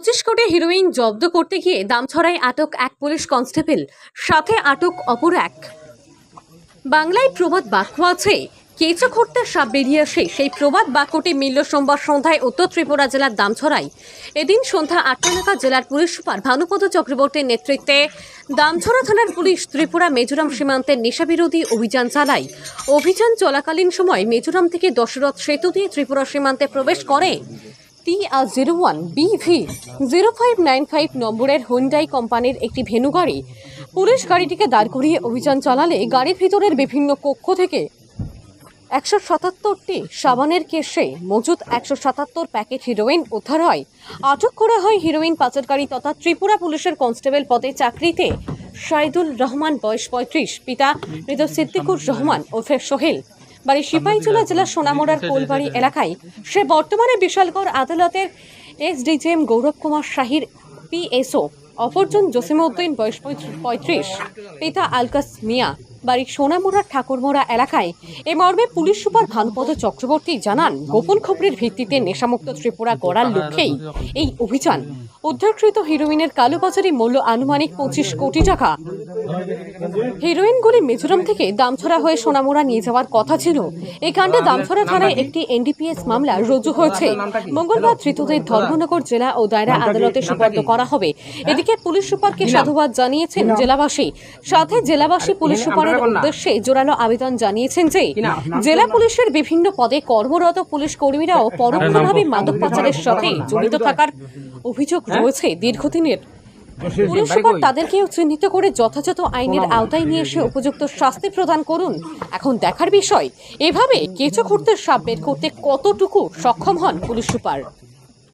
পঁচিশ কোটি হিরোইন জব্দ করতে গিয়ে দামছড়ায় আটক এক পুলিশ কনস্টেবল সাথে আটক অপর এক। বাংলায় প্রবাদ বাক্য আছে, কেঁচো খুঁড়তে সাপ বেরিয়ে আসে, সেই প্রবাদ বাক্যটি মিলল সোমবার সন্ধ্যায় উত্তর ত্রিপুরা জেলার দামছড়ায়। এদিন সন্ধ্যা আটটা নাগাদ জেলার পুলিশ সুপার ভানুপদ চক্রবর্তীর নেতৃত্বে দামছড়া থানার পুলিশ ত্রিপুরা মিজোরাম সীমান্তের নেশাবিরোধী অভিযান চালায়। অভিযান চলাকালীন সময় মিজোরাম থেকে দশরথ সেতু দিয়ে ত্রিপুরা সীমান্তে প্রবেশ করে। T R zero one BV zero five nine five নম্বরের হুন্ডাই কোম্পানির একটি ভেনু গাড়ি। পুলিশ গাড়িটিকে দাঁড় করিয়ে অভিযান চালালে গাড়ির ভিতরের বিভিন্ন কক্ষ থেকে একশো সাতাত্তরটি সাবানের কেসে মজুদ একশো সাতাত্তর প্যাকেট হিরোইন উদ্ধার হয়। আটক করা হয় হিরোইন পাচারকারী তথা ত্রিপুরা পুলিশের কনস্টেবল পদে চাকরিতে শাহিদুল রহমান, বয়স পঁয়ত্রিশ, পিতা মৃত সিদ্দিকুর রহমান ওরফে সোহেল। বাড়ি সিপাহীজলা জেলা সোনামোড়ার কোলবাড়ি এলাকায় সে বর্তমানে বিশালগড় আদালতের এসডিজিএম গৌরব কুমার শাহির পিএসও অপরজন জসিমউদ্দিন বয়স পঁয়ত্রিশ পিতা আলকাস মিয়া। বাড়ি সোনামুড়ার ঠাকুরমোড়া এলাকায় এ মর্মে পুলিশ সুপার ভানুপদ চক্রবর্তী জানান, গোপন খবরের ভিত্তিতে নেশামুক্ত ত্রিপুরা গড়ার লক্ষ্যেই এই অভিযান। উদ্ধারকৃত হিরোইনের কালোবাজারি মূল্য আনুমানিক পঁচিশ কোটি টাকা। হিরোইনগুলি মিজোরাম থেকে দামছড়া হয়ে সোনামুড়া নিয়ে যাওয়ার কথা ছিল। এই কাণ্ডে দামছড়া থানায় একটি এনডিপিএস মামলা রুজু হয়েছে। মঙ্গলবার ধৃতদের ধর্মনগর জেলা ও দায়রা আদালতে সুপর্দ করা হবে। এদিকে পুলিশ সুপারকে সাধুবাদ জানিয়েছেন জেলাবাসী। সাথে জেলাবাসী পুলিশ উদ্দেশ্যে জোরালো আবেদন জানিয়েছেন যে জেলা পুলিশের বিভিন্ন পদে কর্মরত পুলিশ কর্মীরাও পরোক্ষভাবে মাদক পাচারের সাথে জড়িত থাকার অভিযোগ রয়েছে দীর্ঘদিনের। পুলিশ সুপার তাদেরকেও চিহ্নিত করে যথাযথ আইনের আওতায় নিয়ে এসে উপযুক্ত শাস্তি প্রদান করুন। এখন দেখার বিষয় এভাবে কেঁচো খুঁড়তে সাপ বের করতে কতটুকু সক্ষম হন পুলিশ সুপার?